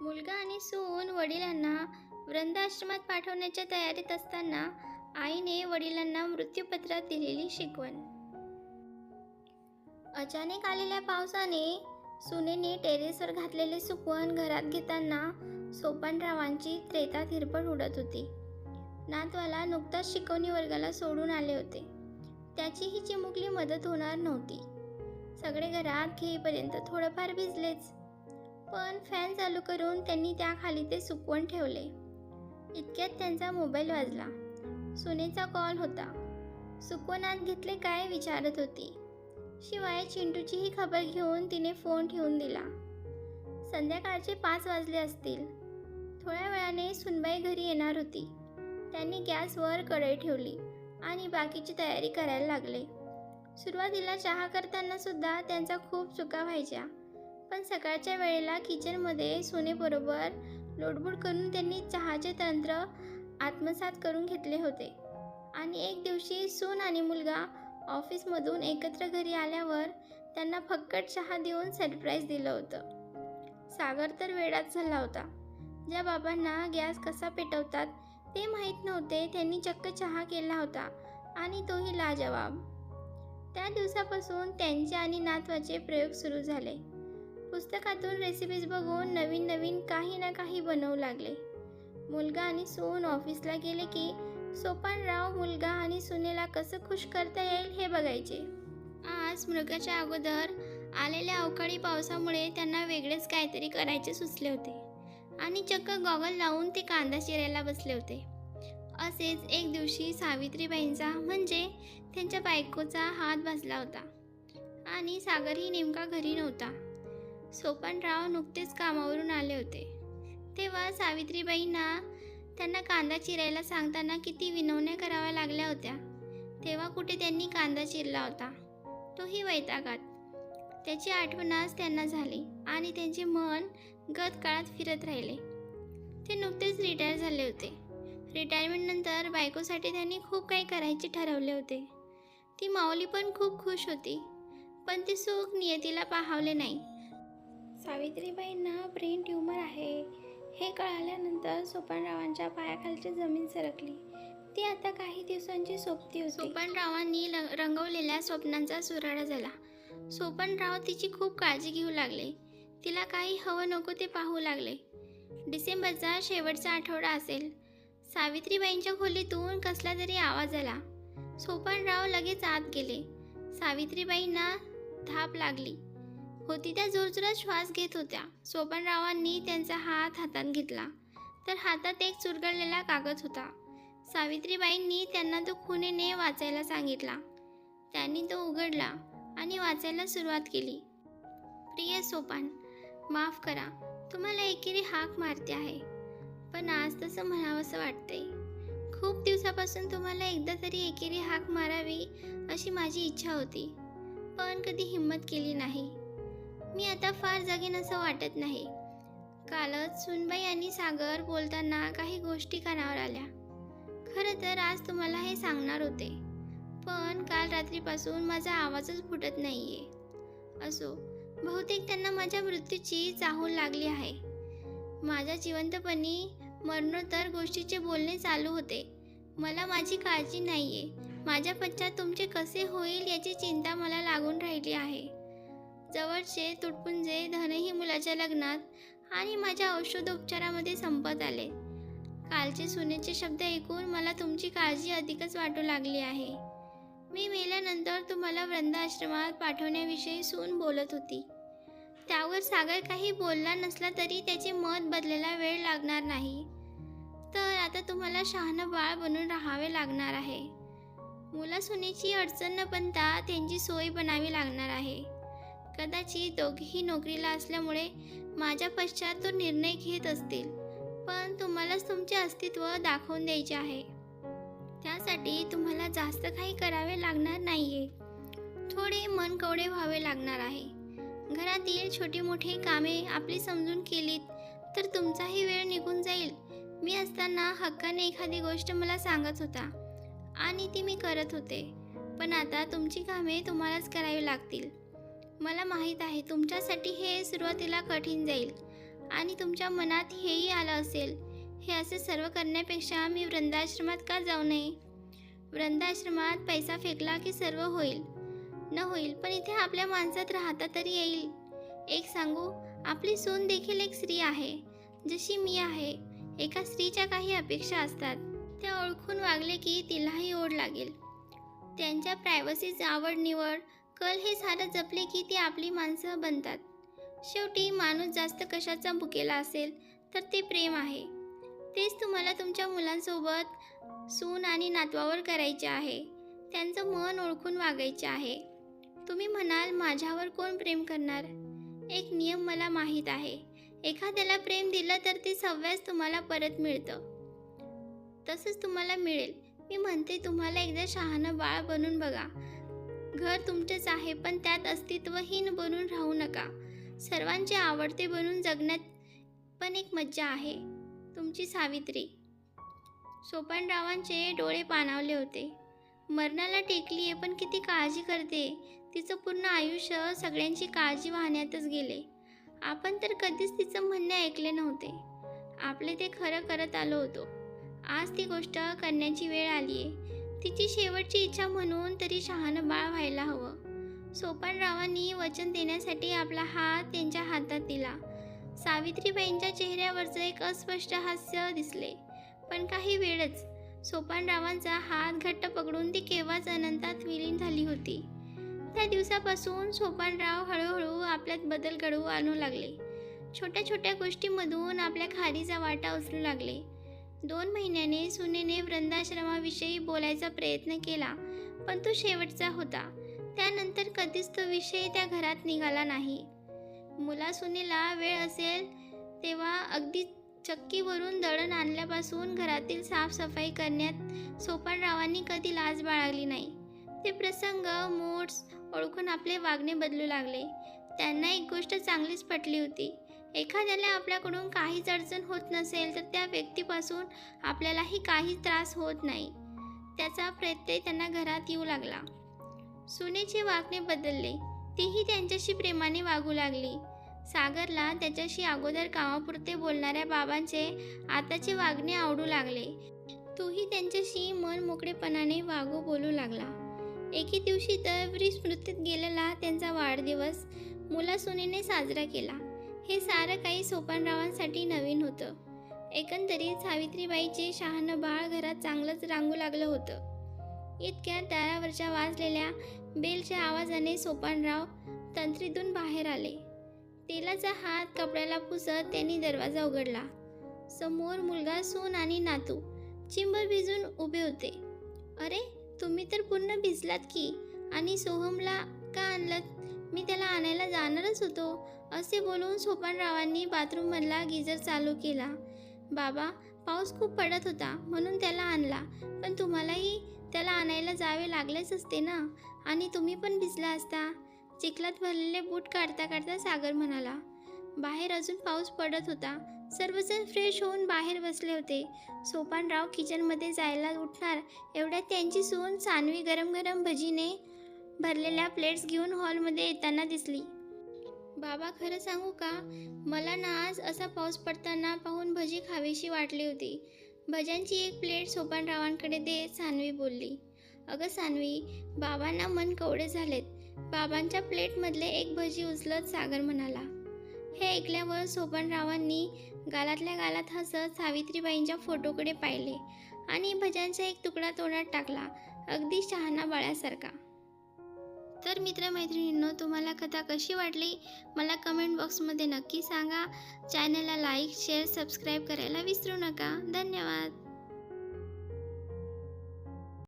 मुलगा आणि सून वडिलांना वृंदाश्रमात पाठवण्याच्या तयारीत असताना आईने वडिलांना मृत्यूपत्रात दिलेली शिकवण. अचानक आलेल्या पावसाने सुनेने टेरेसवर घातलेले सुकवण घरात घेताना सोपानरावांची त्रेता थिरपट उडत होती. नातवाला नुकताच शिकवणी वर्गाला सोडून आले होते. त्याची ही चिमुकली मदत होणार नव्हती. सगळे घरात घेईपर्यंत थोडंफार भिजलेच. पण फॅन चालू करून त्यांनी त्याखाली ते सुकवण ठेवले. इतक्यात त्यांचा मोबाईल वाजला. सुनेचा कॉल होता. सुकवनात घेतले काय विचारत होती. शिवाय चिंटूचीही खबर घेऊन तिने फोन ठेवून दिला. संध्याकाळचे पाच वाजले असतील. थोड्या वेळाने सुनबाई घरी येणार होती. त्यांनी गॅसवर कढई ठेवली आणि बाकीची तयारी करायला लागले. सुरुवातीला चहा करताना सुद्धा त्यांचा खूप चुका व्हायच्या. पण सकाळच्या वेळेला किचनमध्ये सोनेबरोबर लोडबोड करून त्यांनी चहाचे तंत्र आत्मसात करून घेतले होते. आणि एक दिवशी सून आणि मुलगा ऑफिसमधून एकत्र घरी आल्यावर त्यांना फक्कट चहा देऊन सरप्राईज दिलं होतं. सागर तर वेडाच झाला होता. ज्या बाबांना गॅस कसा पेटवतात ते माहीत नव्हते त्यांनी चक्क चहा केला होता आणि तोही लाजवाब. त्या दिवसापासून त्यांचे आणि नातवाचे प्रयोग सुरू झाले. पुस्तकातून रेसिपीज बघून नवीन नवीन काही ना काही बनवू लागले. मुलगा आणि सून ऑफिसला गेले की सोपानराव मुलगा आणि सुनेला कसं खुश करता येईल हे बघायचे. आज मृगाच्या अगोदर आलेल्या अवकाळी पावसामुळे त्यांना वेगळेच काहीतरी करायचे सुचले होते. आणि चक्क गॉगल लावून ते कांदा चिरायला बसले होते. असेच एक दिवशी सावित्रीबाईंचा म्हणजे त्यांच्या बायकोचा हात भाजला होता. आणि सागरही नेमका घरी नव्हता. सोपनराव नुकतेच कामावरून आले होते. तेव्हा सावित्रीबाईंना त्यांना कांदा चिरायला सांगताना किती विनवण्या कराव्या लागल्या होत्या. तेव्हा कुठे त्यांनी कांदा चिरला होता? तोही वैतागात. त्याची आठवणच त्यांना झाली आणि त्यांचे मन गत काळात फिरत राहिले. ते नुकतेच रिटायर झाले होते. रिटायरमेंटनंतर बायकोसाठी त्यांनी खूप काही करायचे ठरवले होते. ती माऊली पण खूप खुश होती. पण ते सुख नियतीला पाहावले नाही. सावित्रीबाईंना ब्रेन ट्यूमर आहे. हे कळाल्यानंतर सोपनरावांच्या पायाखालची जमीन सरकली. ती आता काही दिवसांची सोबती होती. सोपनरावांनी रंगवलेल्या स्वप्नांचा सुराडा झाला. सोपनराव तिची खूप काळजी घेऊ लागले. तिला काही हवं नको ते पाहू लागले. डिसेंबरचा शेवटचा आठवडा असेल. सावित्रीबाईंच्या खोलीतून कसला तरी आवाज आला. सोपनराव लगेच आत गेले. सावित्रीबाईंना धाप लागली. होती. त्या जोरजोरात श्वास घेत होत्या. सोपनरावांनी त्यांचा हात हातात घेतला. तर हातात एक चुरगळलेला कागद होता. सावित्रीबाईंनी त्यांना तो खुनेने वाचायला सांगितला. त्यांनी तो उघडला आणि वाचायला सुरुवात केली. प्रिय सोपान माफ करा. तुम्हाला एकेरी हाक मारते आहे. पण आज तसं म्हणावंसं वाटतंय. खूप दिवसापासून तुम्हाला एकदा तरी एकेरी हाक मारावी अशी माझी इच्छा होती. पण कधी हिंमत केली नाही. मी आता फार जगेन असं वाटत नाही. कालच सुनबाई आणि सागर बोलताना काही गोष्टी कानावर आल्या. खरं तर आज तुम्हाला हे सांगणार होते. पण काल रात्रीपासून माझा आवाजच फुटत नाही आहे असो बहुतेक त्यांना माझ्या मृत्यूची चाहूल लागली आहे. माझ्या जिवंतपणी मरणोत्तर गोष्टीचे बोलणे चालू होते. मला माझी काळजी नाही आहे माझ्या पश्चात तुमचे कसे होईल याची चिंता मला लागून राहिली आहे. जवळचे तुटपुंजे धनही मुलाच्या लग्नात आणि माझ्या औषधोपचारामध्ये संपत आले. कालचे सुनेचे शब्द ऐकून मला तुमची काळजी अधिकच वाटू लागली आहे. मी मेल्यानंतर तुम्हाला वृंदाश्रमात पाठवण्याविषयी सून बोलत होती. त्यावर सागर काही बोलला नसला तरी त्याचे मत बदलायला वेळ लागणार नाही. तर आता तुम्हाला शहाणं बाळ बनून राहावे लागणार आहे. मुला सुनेची अडचण न बनता त्यांची सोय बनावी लागणार आहे. कदाचित दोघेही नोकरीला असल्यामुळे माझ्या पश्चात तो निर्णय घेत असतील. पण तुम्हालाच तुमचे अस्तित्व दाखवून द्यायचे आहे. त्यासाठी तुम्हाला जास्त काही करावे लागणार नाहीये. थोडे मन कवडे व्हावे लागणार आहे. घरातील छोटी मोठी कामे आपली समजून केलीत तर तुमचाही वेळ निघून जाईल. मी असताना हक्काने एखादी गोष्ट मला सांगत होता. आणि ती मी करत होते. पण आता तुमची कामे तुम्हालाच करावी लागतील. मला माहीत आहे तुमच्यासाठी हे सुरुवातीला कठीण जाईल आणि तुमच्या मनात हेही आलं असेल. हे असे सर्व करण्यापेक्षा मी वृंदाश्रमात का जाऊ नये? वृंदाश्रमात पैसा फेकला की सर्व होईल. न होईल पण इथे आपल्या माणसात राहता तरी येईल. एक सांगू आपली सून देखील एक स्त्री आहे. जशी मी आहे एका स्त्रीच्या काही अपेक्षा असतात. त्या ओळखून वागले की तिलाही ओढ लागेल. त्यांच्या प्रायव्हसीच आवड निवड कल हे सारं जपले की ती आपली माणसं बनतात. शेवटी माणूस जास्त कशाचा भुकेला असेल तर ते प्रेम आहे. तेच तुम्हाला तुमच्या मुलांसोबत सून आणि नातवावर करायचे आहे. त्यांचं मन ओळखून वागायचे आहे. तुम्ही म्हणाल माझ्यावर कोण प्रेम करणार? एक नियम मला माहीत आहे. एखाद्याला प्रेम दिलं तर ते सव्यास तुम्हाला परत मिळतं. तसंच तुम्हाला मिळेल. मी म्हणते तुम्हाला एकदा शहाणं बाळ बनून बघा. घर तुमचेच आहे पण त्यात अस्तित्वहीन बनून राहू नका. सर्वांचे आवडते बनून जगण्यात पण एक मज्जा आहे तुमची सावित्री. सोपानरावांचे डोळे पाणावले होते. मरणाला टेकली आहे पण किती काळजी करते. तिचं पूर्ण आयुष्य सगळ्यांची काळजी वाहण्यातच गेले. आपण तर कधीच तिचं म्हणणे ऐकले नव्हते. आपले ते खरं करत आलो होतो. आज ती गोष्ट करण्याची वेळ आली आहे तिची शेवटची इच्छा म्हणून तरी शहाणं बाळ व्हायला हवं. सोपानरावांनी वचन देण्यासाठी आपला हात त्यांच्या हातात दिला. सावित्रीबाईंच्या चेहऱ्यावरचं एक अस्पष्ट हास्य दिसले. पण काही वेळच सोपानरावांचा हात घट्ट पकडून ती केव्हाच अनंतात विलीन झाली होती. त्या दिवसापासून सोपानराव हळूहळू आपल्यात बदल घडवू आणू लागले. छोट्या छोट्या गोष्टीमधून आपल्या खारीचा वाटा उचलू लागले. दोन महिन्याने सुनेने वृंदाश्रमाविषयी बोलायचा प्रयत्न केला पण तो शेवटचा होता. त्यानंतर कधीच तो विषय त्या घरात निघाला नाही. मुला सुनेला वेळ असेल तेव्हा अगदी चक्कीवरून दळण आणल्यापासून घरातील साफसफाई करण्यात सोपानरावांनी कधी लाज बाळगली नाही. ते प्रसंग मोड्स ओळखून आपले वागणे बदलू लागले. त्यांना एक गोष्ट चांगलीच पटली होती. एखाद्याला आपल्याकडून काहीच अडचण होत नसेल तर त्या व्यक्तीपासून आपल्यालाही काही त्रास होत नाही. त्याचा प्रत्यय त्यांना घरात येऊ लागला. सुनेचे वागणे बदलले. तीही त्यांच्याशी प्रेमाने वागू लागली. सागरला त्याच्याशी अगोदर कामापुरते बोलणाऱ्या बाबांचे आताचे वागणे आवडू लागले. तोही त्यांच्याशी मन मोकळेपणाने वागू बोलू लागला. एके दिवशी तर स्मृतीत गेलेला त्यांचा वाढदिवस मुलासुनीने साजरा केला. हे सारं काही सोपानरावांसाठी नवीन होतं. एकंदरीत सावित्रीबाईचे शहाणं बाळ घरात चांगलंच रांगू लागलं होतं. इतक्या दारावरच्या वाजलेल्या बेलच्या आवाजाने सोपानराव तंत्रीतून बाहेर आले. तेलाचा हात कपड्याला पुसत त्यांनी दरवाजा उघडला. समोर मुलगा सून आणि नातू चिंब भिजून उभे होते. अरे तुम्ही तर पूर्ण भिजलात की आणि सोहमला का आणलं मी त्याला आणायला जाणारच होतो. असे बोलून सोपानरावांनी बाथरूममधला गिजर चालू केला. बाबा पाऊस खूप पडत होता म्हणून त्याला आणला. पण तुम्हालाही त्याला आणायला जावे लागलेच असते ना? आणि तुम्ही पण भिजला असता? चिखलात भरलेले बूट काढता काढता सागर म्हणाला. बाहेर अजून पाऊस पडत होता. सर्वजण फ्रेश होऊन बाहेर बसले होते. सोपानराव किचनमध्ये जायला उठणार एवढ्यात त्यांची सून सानवी गरम गरम भजीने भरलेल्या प्लेट्स घेऊन हॉलमध्ये येताना दिसली. बाबा खरं सांगू का? मला ना आज असा पाऊस पडताना पाहून भजी खावीशी वाटली होती. भज्यांची एक प्लेट सोपानरावांकडे देत सानवी बोलली. अगं सानवी बाबांना मन कवडे झालेत. बाबांच्या प्लेटमधले एक भजी उचलत सागर म्हणाला हे ऐकल्यावर सोपानरावांनी गालातल्या गालात हसत सावित्रीबाईंच्या फोटोकडे पाहिले आणि भज्यांचा एक तुकडा तोंडात टाकला अगदी शहाणा बाळ्यासारखा तर मित्रमैत्रिणींनो तुम्हाला कथा कशी वाटली? मला कमेंट बॉक्समध्ये नक्की सांगा. चॅनलला लाईक शेअर सबस्क्राईब करायला विसरू नका. धन्यवाद.